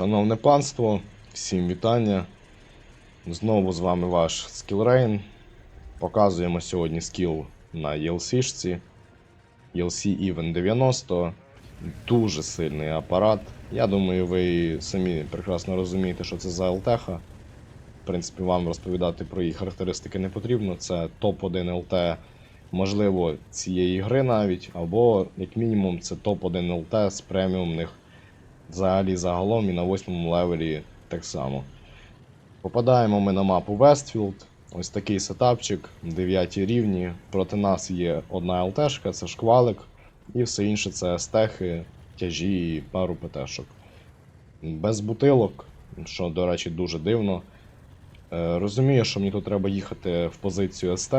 Шановне панство, всім вітання. Знову з вами ваш Skillrain. Показуємо сьогодні скіл на ELC-шці. ELC Even 90. Дуже сильний апарат. Я думаю, ви самі прекрасно розумієте, що це за ЛТХ. В принципі, вам розповідати про її характеристики не потрібно. Це топ-1 ЛТ, можливо, цієї гри навіть, або, як мінімум, це топ-1 ЛТ з преміумних взагалі загалом і на восьмому левелі так само. Попадаємо ми на мапу Вестфілд. Ось такий сетапчик, 9 рівні. Проти нас є одна ЛТшка, це шквалик, і все інше це стехи, тяжі і пару ПТшок. Без бутилок, що, до речі, дуже дивно. Е, Розумію, що мені тут треба їхати в позицію СТ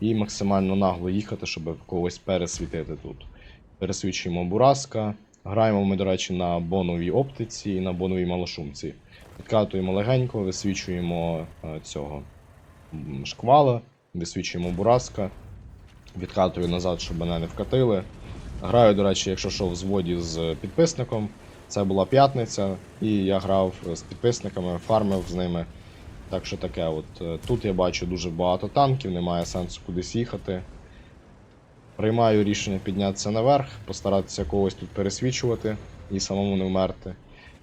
і максимально нагло їхати, щоб когось пересвітити тут. Пересвічуємо Бураска, Граємо ми, до речі, на боновій оптиці і на боновій малошумці. Відкатуємо легенько, висвічуємо е, цього шквала, висвічуємо бураска, відкатую назад, щоб мене не вкатили. Граю, до речі, якщо що, в зводі з підписником. Це була п'ятниця, і я грав з підписниками, фармив з ними. Так що таке, от е, тут я бачу дуже багато танків, немає сенсу кудись їхати. Приймаю рішення піднятися наверх, постаратися когось тут пересвічувати і самому не вмерти.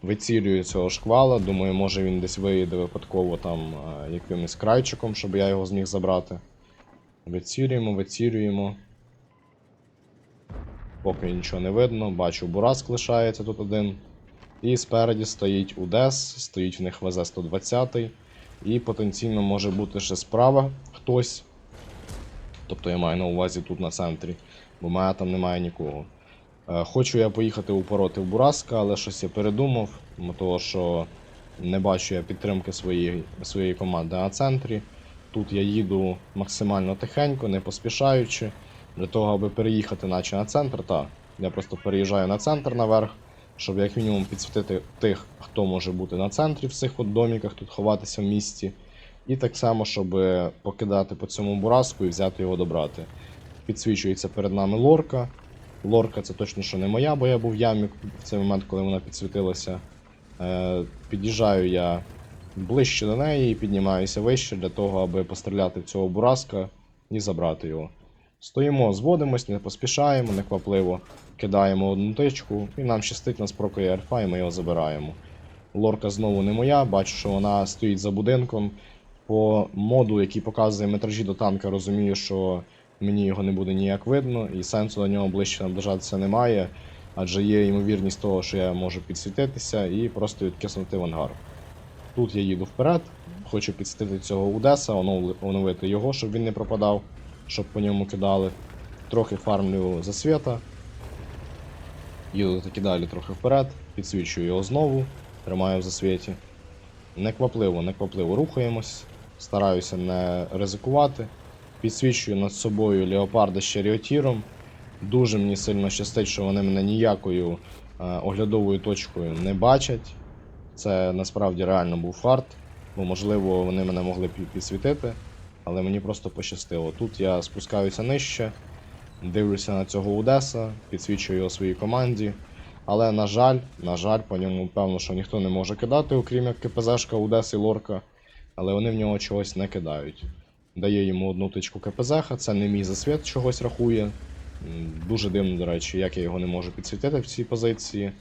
Вицілюю цього шквала, думаю, може він десь виїде випадково там е, якимось крайчиком, щоб я його зміг забрати. Вицілюємо, вицілюємо. Поки нічого не видно, бачу, Бураск лишається тут один. І спереді стоїть Удес, стоїть в них ВЗ-120. І потенційно може бути ще справа хтось. Тобто я маю на увазі тут на центрі, бо мене там немає нікого. Е, Хочу я поїхати упороти в Бураска, але щось я передумав, того що не бачу я підтримки своєї, своєї команди на центрі. Тут я їду максимально тихенько, не поспішаючи, для того, аби переїхати наче на центр. Та, я просто переїжджаю на центр наверх, щоб як мінімум підсвітити тих, хто може бути на центрі в цих от доміках, тут ховатися в місті. І так само, щоб покидати по цьому бураску і взяти його добрати. Підсвічується перед нами лорка. Лорка це точно що не моя, бо я був в ямі в цей момент, коли вона підсвітилася. Е, під'їжджаю я ближче до неї і піднімаюся вище для того, аби постріляти в цього бураска і забрати його. Стоїмо, зводимось, не поспішаємо, неквапливо, кидаємо одну тичку, і нам щастить, нас прокає альфа, і ми його забираємо. Лорка знову не моя, бачу, що вона стоїть за будинком. По моду, який показує метражі до танка, розумію, що мені його не буде ніяк видно, і сенсу до нього ближче наближатися немає, адже є ймовірність того, що я можу підсвітитися і просто відкиснути в ангар. Тут я їду вперед, хочу підсвітити цього Удеса, оновити його, щоб він не пропадав, щоб по ньому кидали. Трохи фармлю засвіта. Їду таки далі трохи вперед, підсвічую його знову, тримаю в засвіті. Неквапливо, неквапливо рухаємось, стараюся не ризикувати. Підсвічую над собою леопарда з черіотіром. Дуже мені сильно щастить, що вони мене ніякою е, оглядовою точкою не бачать. Це насправді реально був фарт, бо можливо вони мене могли підсвітити, але мені просто пощастило. Тут я спускаюся нижче, дивлюся на цього Удеса, підсвічую його своїй команді. Але, на жаль, на жаль, по ньому певно, що ніхто не може кидати, окрім як КПЗшка, Удес і Лорка. Але вони в нього чогось не кидають. Дає йому одну тичку КПЗХ, це не мій засвіт чогось рахує. Дуже дивно, до речі, як я його не можу підсвітити в цій позиції.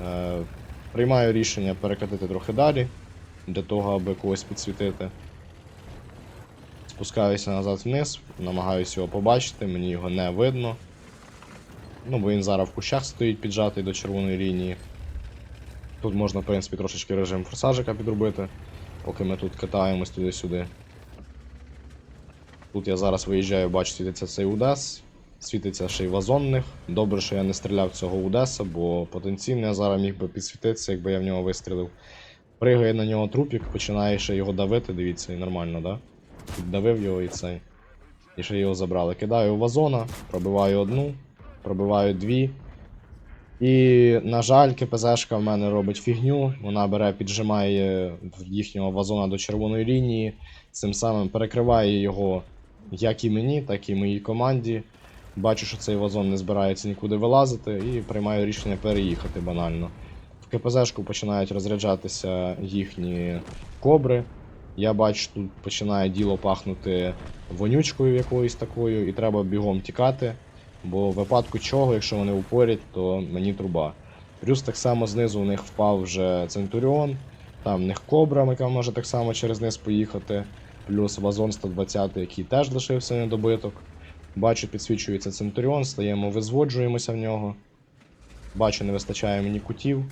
Е, приймаю рішення перекатити трохи далі, для того, аби когось підсвітити. Спускаюся назад вниз, намагаюся його побачити, мені його не видно. Ну, бо він зараз в кущах стоїть піджатий до червоної лінії. Тут можна, в принципі, трошечки режим форсажика підробити, поки ми тут катаємось туди-сюди. Тут я зараз виїжджаю, бачу, світиться цей Удес. Світиться ще й вазонних. Добре, що я не стріляв цього Удеса, бо потенційно я зараз міг би підсвітитися, якби я в нього вистрілив. Пригає на нього трупік, починає ще його давити, дивіться, і нормально, да? Піддавив його і цей. І ще його забрали. Кидаю в вазона, пробиваю одну, пробиваю дві. І, на жаль, КПЗшка в мене робить фігню. Вона бере, піджимає їхнього вазона до червоної лінії, цим самим перекриває його як і мені, так і моїй команді. Бачу, що цей вазон не збирається нікуди вилазити, і приймаю рішення переїхати банально. В КПЗшку починають розряджатися їхні кобри. Я бачу, тут починає діло пахнути вонючкою якоюсь такою, і треба бігом тікати. Бо в випадку чого, якщо вони упорять, то мені труба. Плюс так само знизу у них впав вже Центуріон, там в них кобра, яка може так само через низ поїхати. Плюс вазон 120, який теж лишився недобиток. Бачу, підсвічується Центуріон, стаємо, визводжуємося в нього. Бачу, не вистачає мені кутів.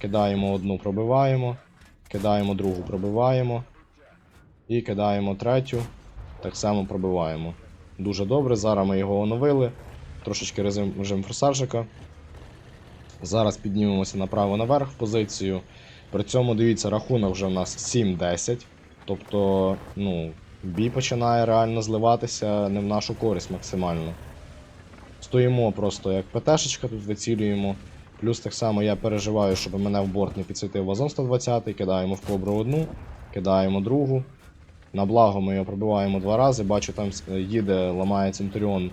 Кидаємо одну, пробиваємо. Кидаємо другу, пробиваємо. І кидаємо третю. Так само пробиваємо. Дуже добре. Зараз ми його оновили. Трошечки режим, режим форсажика. Зараз піднімемося направо наверх в позицію. При цьому дивіться, рахунок вже в нас 7-10. Тобто, ну, бій починає реально зливатися не в нашу користь максимально. Стоїмо просто як ПТшечка, тут вицілюємо. Плюс так само я переживаю, щоб мене в борт не підсвітив вазон 120, кидаємо в кобру одну, кидаємо другу. На благо ми його пробиваємо два рази. Бачу, там їде, ламає Центуріон е,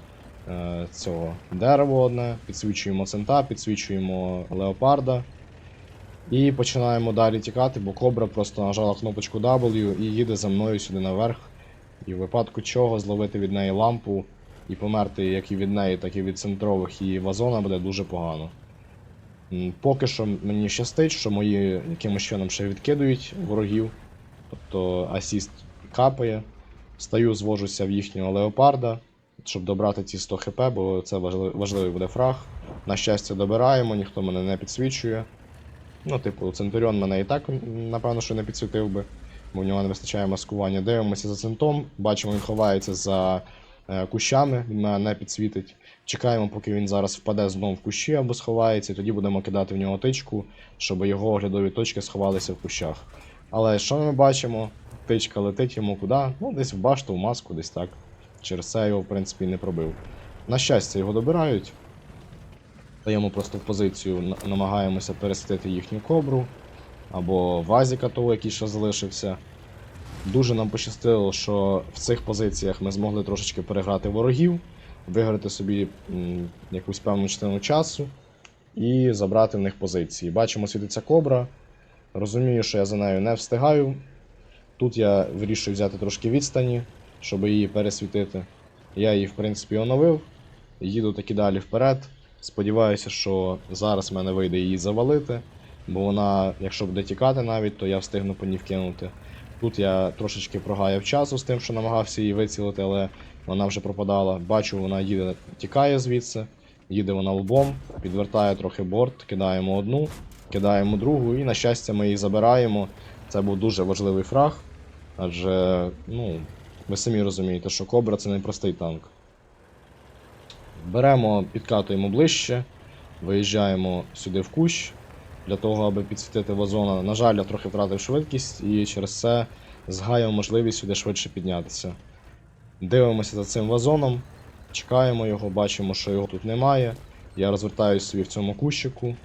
цього дерево одне, підсвічуємо цента, підсвічуємо леопарда. І починаємо далі тікати, бо кобра просто нажала кнопочку W і їде за мною сюди наверх. І в випадку чого зловити від неї лампу і померти як і від неї, так і від центрових її вазона буде дуже погано. Поки що мені щастить, що мої якимось чином ще відкидують ворогів. Тобто асіст капає. Стаю, звожуся в їхнього леопарда, щоб добрати ці 100 хп, бо це важли- важливий буде фраг. На щастя, добираємо, ніхто мене не підсвічує. Ну, типу, Центуріон мене і так, напевно, що не підсвітив би, бо в нього не вистачає маскування. Дивимося за центом, бачимо, він ховається за е, кущами, він мене не підсвітить. Чекаємо, поки він зараз впаде знову в кущі або сховається, і тоді будемо кидати в нього тичку, щоб його оглядові точки сховалися в кущах. Але що ми бачимо? Тичка летить йому куди? Ну, десь в башту, в маску, десь так. Через це його, в принципі, не пробив. На щастя, його добирають. Даємо просто в позицію, намагаємося пересвітити їхню кобру. Або вазіка того, який ще залишився. Дуже нам пощастило, що в цих позиціях ми змогли трошечки переграти ворогів, виграти собі якусь певну частину часу і забрати в них позиції. Бачимо, світиться кобра. Розумію, що я за нею не встигаю. Тут я вирішую взяти трошки відстані, щоб її пересвітити. Я її, в принципі, оновив. Їду таки далі вперед. Сподіваюся, що зараз в мене вийде її завалити, бо вона, якщо буде тікати навіть, то я встигну по ній вкинути. Тут я трошечки прогаяв часу з тим, що намагався її вицілити, але вона вже пропадала. Бачу, вона їде, тікає звідси, їде вона лбом, підвертає трохи борт, кидаємо одну, кидаємо другу, і на щастя ми її забираємо. Це був дуже важливий фраг, адже, ну, ви самі розумієте, що Кобра це не простий танк. Беремо, підкатуємо ближче, виїжджаємо сюди в кущ для того, аби підсвітити вазона. На жаль, я трохи втратив швидкість і через це згаяв можливість сюди швидше піднятися. Дивимося за цим вазоном, чекаємо його, бачимо, що його тут немає. Я розвертаюся собі в цьому кущику.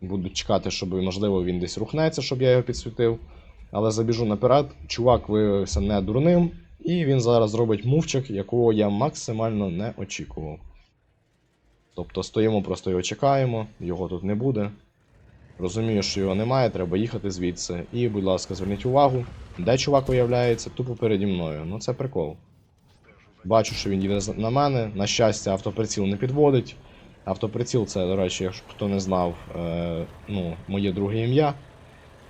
Буду чекати, щоб, можливо, він десь рухнеться, щоб я його підсвітив. Але забіжу наперед, чувак виявився не дурним, і він зараз зробить мувчик, якого я максимально не очікував. Тобто стоїмо, просто його чекаємо, його тут не буде. Розумію, що його немає, треба їхати звідси. І, будь ласка, зверніть увагу, де чувак виявляється, тупо переді мною. Ну це прикол. Бачу, що він їде на мене. На щастя, автоприціл не підводить. Автоприціл це, до речі, якщо хто не знав, е, ну, моє друге ім'я.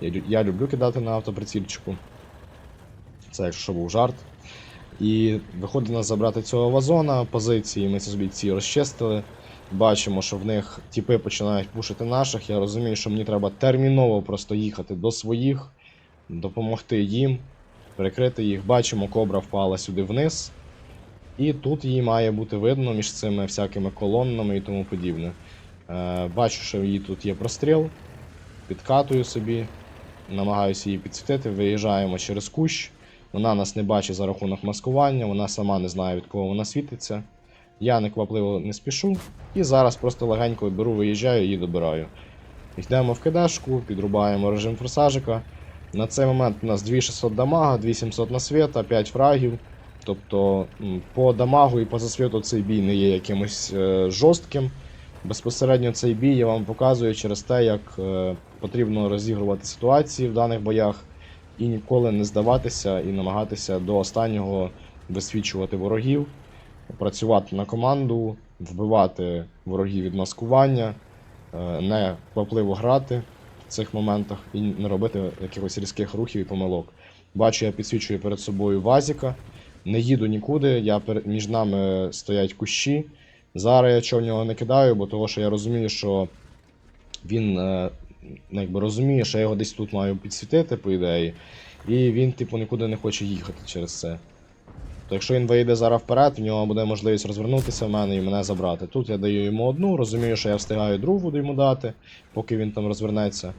Я, я люблю кидати на автоприцільчику. Це якщо був жарт. І виходить нас забрати цього вазона, позиції, ми собі ці розчистили. Бачимо, що в них тіпи починають пушити наших. Я розумію, що мені треба терміново просто їхати до своїх, допомогти їм, перекрити їх. Бачимо, кобра впала сюди вниз. І тут її має бути видно між цими всякими колоннами і тому подібне. Е, бачу, що її тут є простріл. Підкатую собі, намагаюся її підсвітити, виїжджаємо через кущ. Вона нас не бачить за рахунок маскування, вона сама не знає, від кого вона світиться. Я неквапливо не спішу. І зараз просто легенько беру, виїжджаю і добираю. Йдемо в кидашку, підрубаємо режим форсажика. На цей момент у нас 2600 дамага, 2700 на світа, 5 фрагів. Тобто по дамагу і по засвіту цей бій не є якимось е, жорстким. Безпосередньо цей бій я вам показую через те, як е, потрібно розігрувати ситуації в даних боях і ніколи не здаватися і намагатися до останнього висвічувати ворогів, працювати на команду, вбивати ворогів від маскування, е, не квапливо грати в цих моментах і не робити якихось різких рухів і помилок. Бачу, я підсвічую перед собою вазіка, не їду нікуди, я пер- між нами стоять кущі. Зараз я чого в нього не кидаю, бо того, що я розумію, що він е, якби розуміє, що я його десь тут маю підсвітити, по ідеї, і він, типу, нікуди не хоче їхати через це. То якщо він вийде зараз вперед, в нього буде можливість розвернутися в мене і мене забрати. Тут я даю йому одну, розумію, що я встигаю другу буду йому дати, поки він там розвернеться.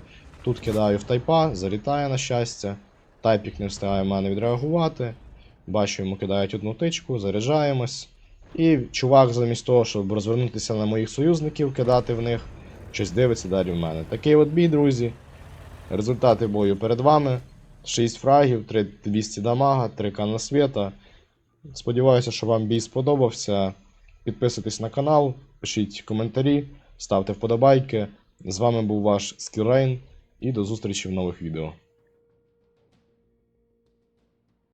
Тут кидаю в тайпа, залітає на щастя. Тайпік не встигає в мене відреагувати. Бачу, йому кидають одну тичку, заряджаємось. І чувак, замість того, щоб розвернутися на моїх союзників, кидати в них, щось дивиться далі в мене. Такий от бій, друзі. Результати бою перед вами. 6 фрагів, 3 200 дамага, 3 канасвіта. Сподіваюся, що вам бій сподобався. Підписуйтесь на канал, пишіть коментарі, ставте вподобайки. З вами був ваш Скілрейн і до зустрічі в нових відео.